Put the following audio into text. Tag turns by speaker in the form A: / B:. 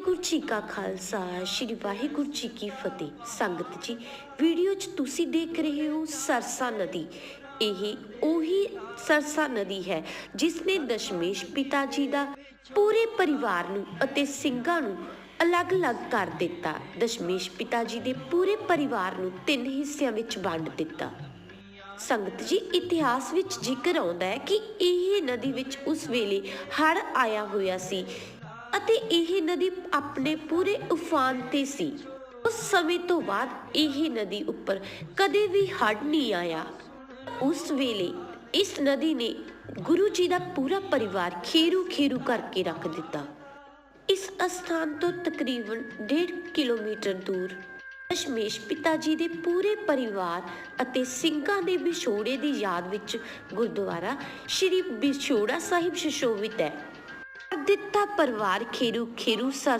A: ਵਾਹਿਗੁਰੂ ਜੀ ਕਾ ਖਾਲਸਾ, ਸ੍ਰੀ ਵਾਹਿਗੁਰੂ ਜੀ ਕੀ ਫਤਿਹ। ਸੰਗਤ ਜੀ, ਵੀਡੀਓ 'ਚ ਤੁਸੀਂ ਦੇਖ ਰਹੇ ਹੋ ਸਰਸਾ ਨਦੀ। ਇਹ ਉਹੀ ਸਰਸਾ ਨਦੀ ਹੈ ਜਿਸ ਨੇ ਦਸ਼ਮੇਸ਼ ਪਿਤਾ ਜੀ ਦਾ ਪੂਰੇ ਪਰਿਵਾਰ ਨੂੰ ਅਤੇ ਸਿੰਘਾਂ ਨੂੰ ਅਲੱਗ-ਅਲੱਗ ਕਰ ਦਿੱਤਾ। ਦਸ਼ਮੇਸ਼ ਪਿਤਾ ਜੀ ਦੇ ਪੂਰੇ ਪਰਿਵਾਰ ਨੂੰ ਤਿੰਨ ਹਿੱਸਿਆਂ ਵਿੱਚ ਵੰਡ ਦਿੱਤਾ। ਸੰਗਤ ਜੀ, ਇਤਿਹਾਸ ਵਿੱਚ ਜ਼ਿਕਰ ਆਉਂਦਾ ਹੈ ਕਿ ਇਹ ਨਦੀ ਵਿੱਚ ਉਸ ਵੇਲੇ ਹੜ੍ਹ ਆਇਆ ਹੋਇਆ ਸੀ ਅਤੇ ਇਹ ਨਦੀ ਆਪਣੇ ਪੂਰੇ ਉਫਾਨ ਤੇ ਸੀ। ਉਸ ਸਮੇਂ ਤੋਂ ਬਾਅਦ ਇਹ ਨਦੀ ਉੱਪਰ ਕਦੇ ਵੀ ਹੜ੍ਹ ਨਹੀਂ ਆਇਆ। ਉਸ ਵੇਲੇ ਇਸ ਨਦੀ ਨੇ ਗੁਰੂ ਜੀ ਦਾ ਪੂਰਾ ਪਰਿਵਾਰ ਖੇਰੂ ਖੇਰੂ ਕਰਕੇ ਰੱਖ ਦਿੱਤਾ। ਇਸ ਅਸਥਾਨ ਤੋਂ ਤਕਰੀਬਨ 1.5 ਕਿਲੋਮੀਟਰ ਦੂਰ ਦਸ਼ਮੇਸ਼ ਪਿਤਾ ਜੀ ਦੇ ਪੂਰੇ ਪਰਿਵਾਰ ਅਤੇ ਸਿੰਘਾਂ ਦੇ ਵਿਛੋੜੇ ਦੀ ਯਾਦ ਵਿੱਚ ਗੁਰਦੁਆਰਾ ਸ਼੍ਰੀ ਵਿਛੋੜਾ ਸਾਹਿਬ ਸ਼ਸ਼ੋਭਿਤ ਹੈ। ਦਿੱਤਾ ਪਰਿਵਾਰ ਖੇਰੂ ਖੇਰੂ ਸਰ